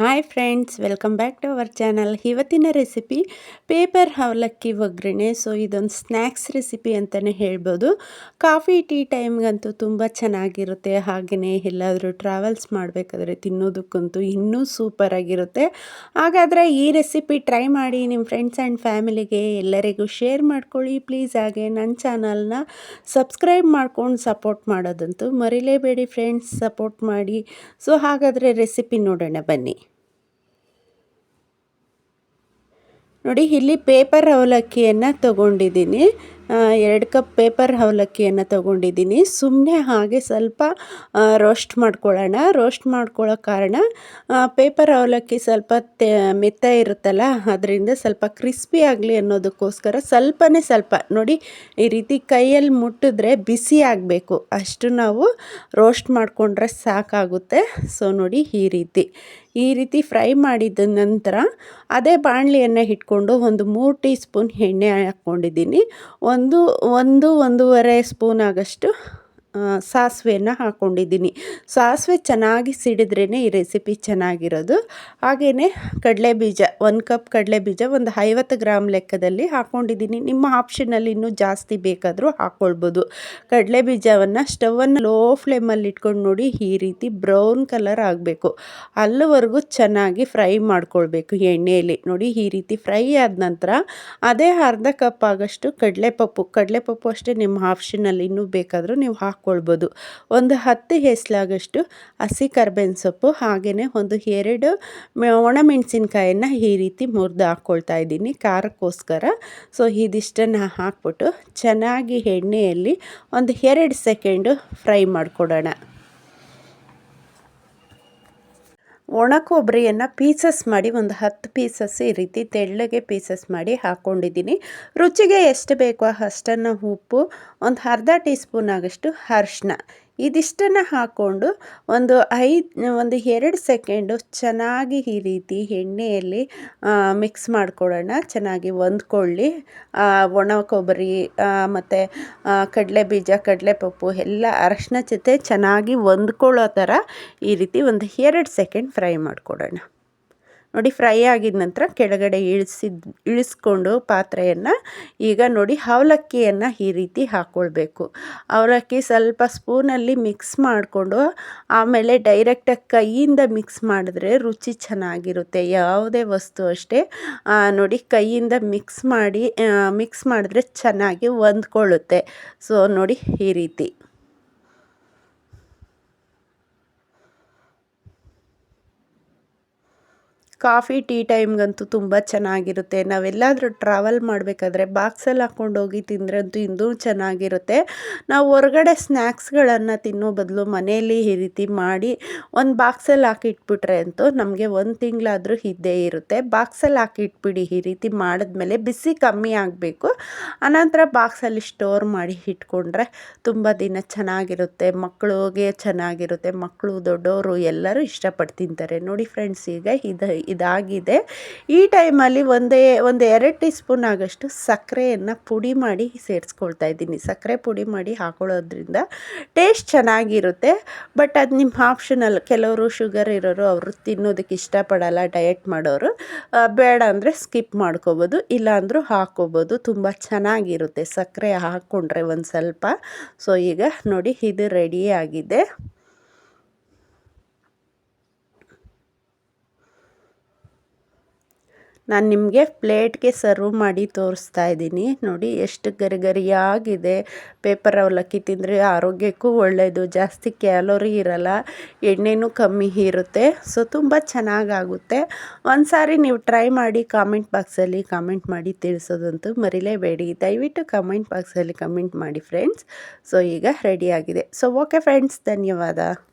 Hi friends welcome back to our channel ಇವತ್ತಿನ recipe paper ಅವಲಕ್ಕಿ ಒಗ್ಗರಣೆ ಸೊ ಇದೊಂದು ಸ್ನ್ಯಾಕ್ಸ್ ರೆಸಿಪಿ ಅಂತಲೇ ಹೇಳ್ಬೋದು. ಕಾಫಿ ಟೀ ಟೈಮ್ಗಂತೂ ತುಂಬ ಚೆನ್ನಾಗಿರುತ್ತೆ. ಹಾಗೆಯೇ ಎಲ್ಲಾದರೂ ಟ್ರಾವೆಲ್ಸ್ ಮಾಡಬೇಕಾದ್ರೆ ತಿನ್ನೋದಕ್ಕಂತೂ ಇನ್ನೂ ಸೂಪರಾಗಿರುತ್ತೆ ಹಾಗಾದರೆ ಈ ರೆಸಿಪಿ ಟ್ರೈ ಮಾಡಿ ನಿಮ್ಮ ಫ್ರೆಂಡ್ಸ್ ಆ್ಯಂಡ್ ಫ್ಯಾಮಿಲಿಗೆ ಎಲ್ಲರಿಗೂ ಶೇರ್ ಮಾಡ್ಕೊಳ್ಳಿ. ಪ್ಲೀಸ್ ಹಾಗೆ ನನ್ನ ಚಾನಲ್ನ ಸಬ್ಸ್ಕ್ರೈಬ್ ಮಾಡ್ಕೊಂಡು ಸಪೋರ್ಟ್ ಮಾಡೋದಂತೂ ಮರಿಲೇಬೇಡಿ ಫ್ರೆಂಡ್ಸ್ ಸಪೋರ್ಟ್ ಮಾಡಿ. ಸೊ ಹಾಗಾದರೆ ರೆಸಿಪಿ ನೋಡೋಣ ಬನ್ನಿ. ನೋಡಿ ಇಲ್ಲಿ ಪೇಪರ್ ಅವಲಕ್ಕಿಯನ್ನು ತೊಗೊಂಡಿದ್ದೀನಿ. ಎರಡು ಕಪ್ ಪೇಪರ್ ಅವಲಕ್ಕಿಯನ್ನು ತೊಗೊಂಡಿದ್ದೀನಿ. ಸುಮ್ಮನೆ ಹಾಗೆ ಸ್ವಲ್ಪ ರೋಸ್ಟ್ ಮಾಡ್ಕೊಳ್ಳೋಣ. ರೋಸ್ಟ್ ಮಾಡ್ಕೊಳ್ಳೋ ಕಾರಣ ಪೇಪರ್ ಅವಲಕ್ಕಿ ಸ್ವಲ್ಪ ತೆ, ಮೆತ್ತ ಇರುತ್ತಲ್ಲ, ಅದರಿಂದ ಸ್ವಲ್ಪ ಕ್ರಿಸ್ಪಿ ಆಗಲಿ ಅನ್ನೋದಕ್ಕೋಸ್ಕರ ಸ್ವಲ್ಪನೇ ಸ್ವಲ್ಪ, ನೋಡಿ, ಈ ರೀತಿ ಕೈಯಲ್ಲಿ ಮುಟ್ಟಿದ್ರೆ ಬಿಸಿ ಆಗಬೇಕು. ಅಷ್ಟು ನಾವು ರೋಸ್ಟ್ ಮಾಡಿಕೊಂಡ್ರೆ ಸಾಕಾಗುತ್ತೆ. ಸೊ ನೋಡಿ, ಈ ರೀತಿ. ಈ ರೀತಿ ಫ್ರೈ ಮಾಡಿದ ನಂತರ, ಅದೇ ಬಾಣಲಿಯನ್ನು ಇಟ್ಕೊಂಡು ಒಂದು ಮೂರು ಟೀ ಸ್ಪೂನ್ ಎಣ್ಣೆ ಹಾಕ್ಕೊಂಡಿದ್ದೀನಿ. ಒಂದು ಒಂದೂವರೆ ಸ್ಪೂನ್ ಆಗಷ್ಟು ಸಾಸಿವೆಯನ್ನು ಹಾಕ್ಕೊಂಡಿದ್ದೀನಿ ಸಾಸಿವೆ ಚೆನ್ನಾಗಿ ಸಿಡಿದ್ರೇ ಈ ರೆಸಿಪಿ ಚೆನ್ನಾಗಿರೋದು. ಹಾಗೆಯೇ ಕಡಲೆ ಬೀಜ ಒಂದು ಕಪ್ ಕಡಲೆ ಬೀಜ ಒಂದು ಐವತ್ತು ಗ್ರಾಮ್ ಲೆಕ್ಕದಲ್ಲಿ ಹಾಕ್ಕೊಂಡಿದ್ದೀನಿ ನಿಮ್ಮ ಆಪ್ಷನಲ್ಲಿ ಇನ್ನೂ ಜಾಸ್ತಿ ಬೇಕಾದರೂ ಹಾಕ್ಕೊಳ್ಬೋದು ಕಡಲೆ ಬೀಜವನ್ನು ಸ್ಟವನ್ನು ಲೋ ಫ್ಲೇಮಲ್ಲಿ ಇಟ್ಕೊಂಡು ನೋಡಿ ಈ ರೀತಿ ಬ್ರೌನ್ ಕಲರ್ ಆಗಬೇಕು. ಅಲ್ಲಿವರೆಗೂ ಚೆನ್ನಾಗಿ ಫ್ರೈ ಮಾಡ್ಕೊಳ್ಬೇಕು ಎಣ್ಣೆಯಲ್ಲಿ. ನೋಡಿ ಈ ರೀತಿ ಫ್ರೈ ಆದ ನಂತರ ಅದೇ ಅರ್ಧ ಕಪ್ ಆಗಷ್ಟು ಕಡಲೆಪಪ್ಪು. ಕಡಲೆಪಪ್ಪು ಅಷ್ಟೇ ನಿಮ್ಮ ಆಪ್ಷನಲ್ಲಿ ಇನ್ನೂ ಬೇಕಾದರೂ ನೀವು ಹಾಕಿ ಹಾಕ್ಕೊಳ್ಬೋದು ಒಂದು ಹತ್ತು ಹೆಸಲಾಗಷ್ಟು ಹಸಿ ಕರ್ಬೇವಿನ ಸೊಪ್ಪು ಹಾಗೆಯೇ ಒಂದು ಎರಡು ಒಣಮೆಣಸಿನ್ಕಾಯನ್ನು ಈ ರೀತಿ ಮುರಿದು ಹಾಕ್ಕೊಳ್ತಾ ಇದ್ದೀನಿ ಖಾರಕ್ಕೋಸ್ಕರ. ಸೊ, ಇದಿಷ್ಟನ್ನು ಹಾಕ್ಬಿಟ್ಟು ಚೆನ್ನಾಗಿ ಎಣ್ಣೆಯಲ್ಲಿ ಒಂದು ಎರಡು ಸೆಕೆಂಡು ಫ್ರೈ ಮಾಡಿಕೊಡೋಣ. ಒಣ ಕೊಬ್ಬರಿಯನ್ನು ಪೀಸಸ್ ಮಾಡಿ ಒಂದು ಹತ್ತು ಪೀಸಸ್ ಈ ರೀತಿ ತೆಳ್ಳಗೆ ಪೀಸಸ್ ಮಾಡಿ ಹಾಕ್ಕೊಂಡಿದ್ದೀನಿ ರುಚಿಗೆ ಎಷ್ಟು ಬೇಕೋ ಅಷ್ಟನ್ನು ಉಪ್ಪು, ಒಂದು ಅರ್ಧ ಟೀ ಸ್ಪೂನ್ ಆಗಷ್ಟು ಅರ್ಶಿನ ಇದಿಷ್ಟನ್ನು ಹಾಕ್ಕೊಂಡು ಒಂದು ಐದು, ಒಂದು ಎರಡು ಸೆಕೆಂಡು ಚೆನ್ನಾಗಿ ಈ ರೀತಿ ಎಣ್ಣೆಯಲ್ಲಿ ಮಿಕ್ಸ್ ಮಾಡ್ಕೊಳ್ಳೋಣ. ಚೆನ್ನಾಗಿ ಹೊಂದ್ಕೊಳ್ಳಿ. ಒಣ ಕೊಬ್ಬರಿ ಮತ್ತು ಕಡಲೆ ಬೀಜ ಕಡಲೆಪಪ್ಪು ಎಲ್ಲ ಅರಶಿನ ಜೊತೆ ಚೆನ್ನಾಗಿ ಹೊಂದ್ಕೊಳ್ಳೋ ಥರ ಈ ರೀತಿ ಒಂದು ಎರಡು ಸೆಕೆಂಡ್ ಫ್ರೈ ಮಾಡಿಕೊಡೋಣ ನೋಡಿ ಫ್ರೈ ಆಗಿದ ನಂತರ ಕೆಳಗಡೆ ಇಳಿಸಿದ, ಇಳಿಸ್ಕೊಂಡು ಪಾತ್ರೆಯನ್ನು ಈಗ ನೋಡಿ ಅವಲಕ್ಕಿಯನ್ನು ಈ ರೀತಿ ಹಾಕ್ಕೊಳ್ಬೇಕು ಅವಲಕ್ಕಿ ಸ್ವಲ್ಪ ಸ್ಪೂನಲ್ಲಿ ಮಿಕ್ಸ್ ಮಾಡಿಕೊಂಡು ಆಮೇಲೆ ಡೈರೆಕ್ಟಾಗಿ ಕೈಯಿಂದ ಮಿಕ್ಸ್ ಮಾಡಿದ್ರೆ ರುಚಿ ಚೆನ್ನಾಗಿರುತ್ತೆ. ಯಾವುದೇ ವಸ್ತು ಅಷ್ಟೇ. ನೋಡಿ ಕೈಯಿಂದ ಮಿಕ್ಸ್ ಮಾಡಿ ಮಿಕ್ಸ್ ಮಾಡಿದ್ರೆ ಚೆನ್ನಾಗಿ ಹೊಂದ್ಕೊಳ್ಳುತ್ತೆ. ಸೊ ನೋಡಿ ಈ ರೀತಿ. ಕಾಫಿ, ಟೀ ಟೈಮ್ಗಂತೂ ತುಂಬ ಚೆನ್ನಾಗಿರುತ್ತೆ. ನಾವೆಲ್ಲಾದರೂ ಟ್ರಾವೆಲ್ ಮಾಡಬೇಕಾದ್ರೆ ಬಾಕ್ಸಲ್ಲಿ ಹಾಕ್ಕೊಂಡು ಹೋಗಿ ತಿಂದ್ರಂತೂ ಇನ್ನೂ ಚೆನ್ನಾಗಿರುತ್ತೆ. ನಾವು ಹೊರಗಡೆ ಸ್ನ್ಯಾಕ್ಸ್ಗಳನ್ನು ತಿನ್ನೋ ಬದಲು ಮನೆಯಲ್ಲಿ ಈ ರೀತಿ ಮಾಡಿ ಒಂದು ಬಾಕ್ಸಲ್ಲಿ ಹಾಕಿಟ್ಬಿಟ್ರೆ ಅಂತೂ ನಮಗೆ ಒಂದು ತಿಂಗಳಾದರೂ ಇದ್ದೇ ಇರುತ್ತೆ. ಬಾಕ್ಸಲ್ಲಿ ಹಾಕಿಟ್ಬಿಡಿ ಈ ರೀತಿ ಮಾಡಿದ್ಮೇಲೆ ಬಿಸಿ ಕಮ್ಮಿ ಆಗಬೇಕು. ಆನಂತರ ಬಾಕ್ಸಲ್ಲಿ ಸ್ಟೋರ್ ಮಾಡಿ ಇಟ್ಕೊಂಡ್ರೆ ತುಂಬ ದಿನ ಚೆನ್ನಾಗಿರುತ್ತೆ. ಮಕ್ಕಳಿಗೆ ಚೆನ್ನಾಗಿರುತ್ತೆ. ಮಕ್ಕಳು ದೊಡ್ಡವರು ಎಲ್ಲರೂ ಇಷ್ಟಪಟ್ಟು ತಿಂತಾರೆ. ನೋಡಿ ಫ್ರೆಂಡ್ಸ್, ಈಗ ಇದು ಇದಾಗಿದೆ. ಈ ಟೈಮಲ್ಲಿ ಒಂದೇ, ಒಂದು ಎರಡು ಟೀ ಸ್ಪೂನ್ ಆಗಷ್ಟು ಸಕ್ಕರೆಯನ್ನು ಪುಡಿ ಮಾಡಿ ಸೇರಿಸ್ಕೊಳ್ತಾ ಇದ್ದೀನಿ. ಸಕ್ಕರೆ ಪುಡಿ ಮಾಡಿ ಹಾಕೊಳ್ಳೋದ್ರಿಂದ ಟೇಸ್ಟ್ ಚೆನ್ನಾಗಿರುತ್ತೆ. ಬಟ್ ಅದು ನಿಮ್ಮ ಆಪ್ಷನಲ್ ಕೆಲವರು ಶುಗರ್ ಇರೋರು ಅವರು ತಿನ್ನೋದಕ್ಕೆ ಇಷ್ಟಪಡಲ್ಲ ಡಯಟ್ ಮಾಡೋರು. ಬೇಡ ಅಂದರೆ ಸ್ಕಿಪ್ ಮಾಡ್ಕೋಬೋದು. ಇಲ್ಲಾಂದರೂ ಹಾಕ್ಕೋಬೋದು ತುಂಬ ಚೆನ್ನಾಗಿರುತ್ತೆ. ಸಕ್ಕರೆ ಹಾಕ್ಕೊಂಡ್ರೆ ಒಂದು ಸ್ವಲ್ಪ. ಸೊ, ಈಗ ನೋಡಿ, ಇದು ರೆಡಿ ಆಗಿದೆ. ನಾನು ನಿಮಗೆ ಪ್ಲೇಟ್ಗೆ ಸರ್ವ್ ಮಾಡಿ ತೋರಿಸ್ತಾ ಇದ್ದೀನಿ. ನೋಡಿ, ಎಷ್ಟು ಗರಿಗರಿಯಾಗಿದೆ. ಪೇಪರ್ ಅವಲಕ್ಕಿ ತಿಂದರೆ ಆರೋಗ್ಯಕ್ಕೂ ಒಳ್ಳೆಯದು ಜಾಸ್ತಿ ಕ್ಯಾಲೋರಿ ಇರಲ್ಲ. ಎಣ್ಣೆನೂ ಕಮ್ಮಿ ಇರುತ್ತೆ. ಸೊ, ತುಂಬ ಚೆನ್ನಾಗಾಗುತ್ತೆ. ಒಂದು ಸಾರಿ ನೀವು ಟ್ರೈ ಮಾಡಿ ಕಾಮೆಂಟ್ ಬಾಕ್ಸಲ್ಲಿ ಕಾಮೆಂಟ್ ಮಾಡಿ ತಿಳಿಸೋದಂತೂ ಮರಿಲೇಬೇಡಿ. ದಯವಿಟ್ಟು ಕಾಮೆಂಟ್ ಬಾಕ್ಸಲ್ಲಿ ಕಮೆಂಟ್ ಮಾಡಿ, ಫ್ರೆಂಡ್ಸ್. ಸೊ, ಈಗ ರೆಡಿಯಾಗಿದೆ ಸೊ, ಓಕೆ, ಫ್ರೆಂಡ್ಸ್. ಧನ್ಯವಾದ.